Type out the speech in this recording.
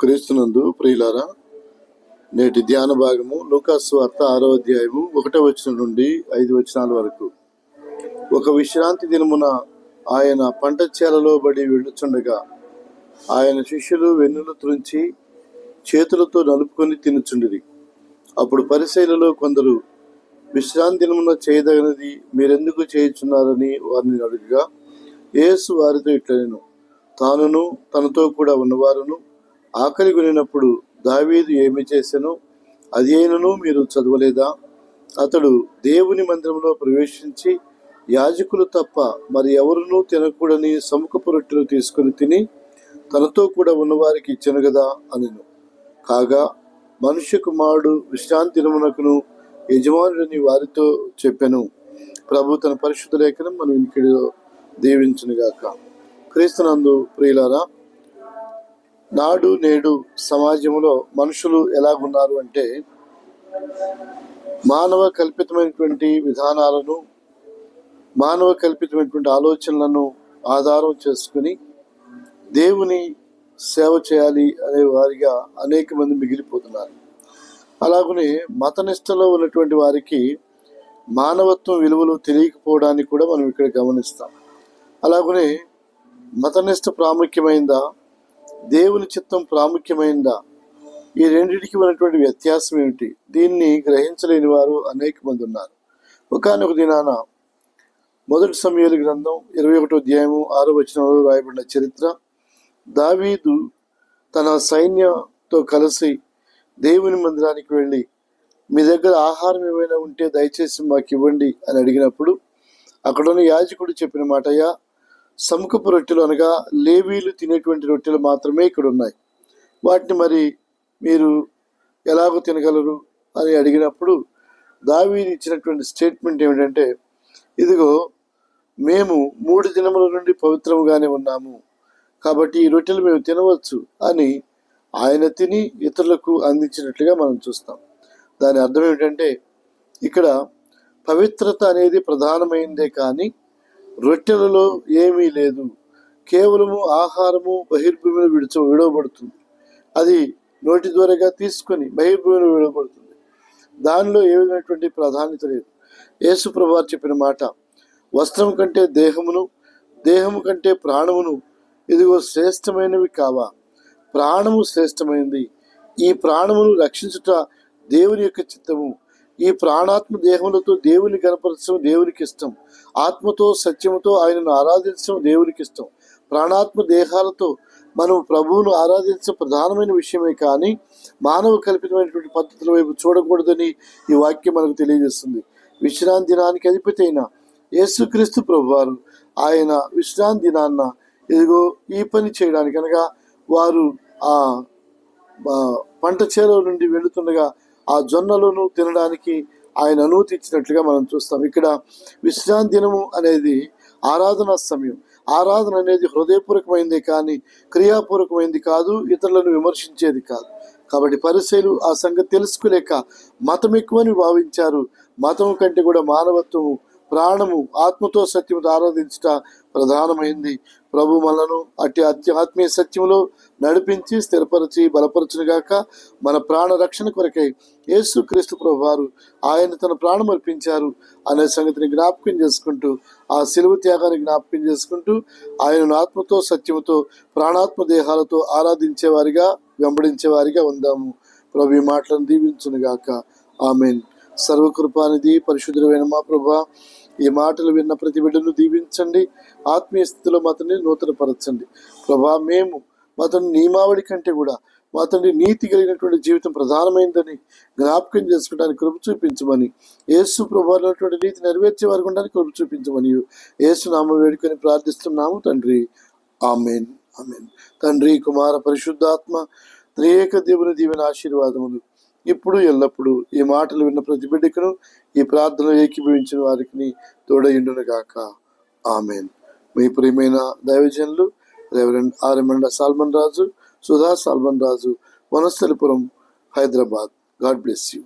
క్రీస్తునందు ప్రియులారా నేటి ధ్యాన భాగము లూకాసు వార్త ఆరో అధ్యాయము ఒకటో వచనం నుండి ఐదు వచనాల వరకు. ఒక విశ్రాంతి దినమున ఆయన పంట చేలలో బడి వెళ్ళుచుండగా ఆయన శిష్యులు వెన్నులు త్రుంచి చేతులతో నలుపుకొని తినుచుండిరి. అప్పుడు పరిశైలలో కొందరు విశ్రాంతి దినమున చేయదగినది మీరెందుకు చేయుచున్నారని వారిని అడుగుగా యేసు వారితో ఇట్లనేను తానును తనతో కూడా ఉన్నవారును ఆకలి కొనినప్పుడు దావీదు ఏమి చేసెను? అది అయినను మీరు చదవలేదా? అతడు దేవుని మందిరంలో ప్రవేశించి యాజకులు తప్ప మరి ఎవరునూ తినకూడని సముఖపు రొట్టెలు తీసుకుని తిని తనతో కూడా ఉన్నవారికి ఇచ్చను కదా అనెను. కాగా మనుష్య కుమారుడు విశ్రాంతి దినమునకును యజమానుడని వారితో చెప్పెను. ప్రభు తన పరిశుద్ధ లేఖనం మనం ఇంటిలో దీవించునుగాక. క్రీస్తునందు ప్రియులారా నాడు నేడు సమాజంలో మనుషులు ఎలాగున్నారు అంటే మానవ కల్పితమైనటువంటి విధానాలను మానవ కల్పితమైనటువంటి ఆలోచనలను ఆధారం చేసుకుని దేవుని సేవ చేయాలి అనే వారిగా అనేక మంది మిగిలిపోతున్నారు. అలాగనే మతనిష్టలో ఉన్నటువంటి వారికి మానవత్వం విలువలు తెలియకపోవడానికి కూడా మనం ఇక్కడ గమనిస్తాం. అలాగనే మతనిష్ట ప్రాముఖ్యమైందా? దేవుని చిత్తం ప్రాముఖ్యమైందా? ఈ రెండింటికి ఉన్నటువంటి వ్యత్యాసం ఏమిటి? దీన్ని గ్రహించలేని వారు అనేక మంది ఉన్నారు. ఒకనొక దినాన మొదటి సమయాల గ్రంథం ఇరవై ఒకటో అధ్యాయము ఆరో వచనంలో రాయబడిన చరిత్ర. దావీదు తన సైన్యంతో కలిసి దేవుని మందిరానికి వెళ్ళి మీ దగ్గర ఆహారం ఏమైనా ఉంటే దయచేసి మాకు ఇవ్వండి అని అడిగినప్పుడు అక్కడున్న యాజకుడు చెప్పిన మాటయ్యా సముఖపు రొట్టెలు అనగా లేవీలు తినేటువంటి రొట్టెలు మాత్రమే ఇక్కడ ఉన్నాయి వాటిని మరి మీరు ఎలాగో తినగలరు అని అడిగినప్పుడు దావీని ఇచ్చినటువంటి స్టేట్మెంట్ ఏమిటంటే ఇదిగో మేము మూడు దినముల నుండి పవిత్రముగానే ఉన్నాము కాబట్టి ఈ రొట్టెలు మేము తినవచ్చు అని ఆయన తిని ఇతరులకు అందించినట్లుగా మనం చూస్తాం. దాని అర్థం ఏమిటంటే ఇక్కడ పవిత్రత అనేది ప్రధానమైందే కానీ రొట్టెలలో ఏమీ లేదు. కేవలము ఆహారము బహిర్భూమిలో విడిచ విడవబడుతుంది. అది నోటి ద్వారాగా తీసుకొని బహిర్భూమిలో విడవబడుతుంది. దానిలో ఏ విధమైనటువంటి ప్రాధాన్యత లేదు. యేసు చెప్పిన మాట వస్త్రం కంటే దేహమును దేహము కంటే ప్రాణమును ఇదిగో శ్రేష్టమైనవి కావా? ప్రాణము శ్రేష్టమైనది ఈ ప్రాణమును రక్షించుట దేవుని యొక్క చిత్తము. ఈ ప్రాణాత్మ దేహములతో దేవుని కనపరచడం దేవునికి ఇష్టం. ఆత్మతో సత్యముతో ఆయనను ఆరాధించడం దేవునికి ఇష్టం. ప్రాణాత్మ దేహాలతో మనం ప్రభువును ఆరాధించడం ప్రధానమైన విషయమే కానీ మానవ కల్పితమైనటువంటి పద్ధతుల వైపు చూడకూడదని ఈ వాక్యం మనకు తెలియజేస్తుంది. విశ్రాంతి దినానికి అధిపతి అయిన యేసుక్రీస్తు ప్రభువారు ఆయన విశ్రాంతి దినాన్న ఇదిగో ఈ పని చేయడానికి అనగా వారు ఆ ఆ, పంట చేలో నుండి వెళుతుండగా ఆ జొన్నలను తినడానికి ఆయన అనుమతి ఇచ్చినట్లుగా మనం చూస్తాం. ఇక్కడ విశ్రాంతి దినము అనేది ఆరాధన సమయం. ఆరాధన అనేది హృదయపూర్వకమైంది కానీ క్రియాపూర్వకమైంది కాదు ఇతరులను విమర్శించేది కాదు. కాబట్టి పరిశీలు ఆ సంగతి తెలుసుకోలేక మతం ఎక్కువని భావించారు. మతం కంటే కూడా మానవత్వము ప్రాణము ఆత్మతో సత్యముతో ఆరాధించుట ప్రధానమైంది. ప్రభు మనను అట్టి అత్య ఆత్మీయ సత్యములో నడిపించి స్థిరపరిచి బలపరచునుగాక మన ప్రాణ రక్షణ కొరకై యేసు క్రీస్తు ప్రభు వారు ఆయన తన ప్రాణం అర్పించారు. అనే సంగతిని జ్ఞాపకం చేసుకుంటూ ఆ సిలువ త్యాగాన్ని జ్ఞాపకం చేసుకుంటూ ఆయనను ఆత్మతో సత్యముతో ప్రాణాత్మ దేహాలతో ఆరాధించేవారిగా వెంబడించేవారిగా ఉందాము. ప్రభు ఈ మాటలను దీవించునుగాక. ఆమెన్. సర్వకృపానిధి పరిశుద్ధుడైన మా ప్రభా ఈ మాటలు విన్న ప్రతి బిడ్డను దీవించండి ఆత్మీయ స్థితిలో మాత్రమే నూతనపరచండి. ప్రభా మేము మాతను నియమావళి కంటే కూడా మాతండి నీతి కలిగినటువంటి జీవితం ప్రధానమైందని జ్ఞాపకం చేసుకోవడానికి కృప చూపించమని యేసు ప్రభావినటువంటి నీతి నెరవేర్చే వారికి ఉండడానికి కృప చూపించమని యేసు నామ వేడుకొని ప్రార్థిస్తున్నాము తండ్రి. ఆమెన్. ఆమెన్. తండ్రి కుమార పరిశుద్ధాత్మ త్రియేక దేవుని దీవెన ఆశీర్వాదములు. ఇప్పుడు ఎల్లప్పుడూ ఈ మాటలు విన్న ప్రతి బిడ్డకును ఈ ప్రార్థన ఏకీభవించిన వారికి తోడయుండునుగాక ఆమెన్. మీ ప్రియమైన దైవజనులు reverend ఆర్ఎమండ Solomon Raju Sudha Solomon Raju Vanasthalipuram Hyderabad. God bless you.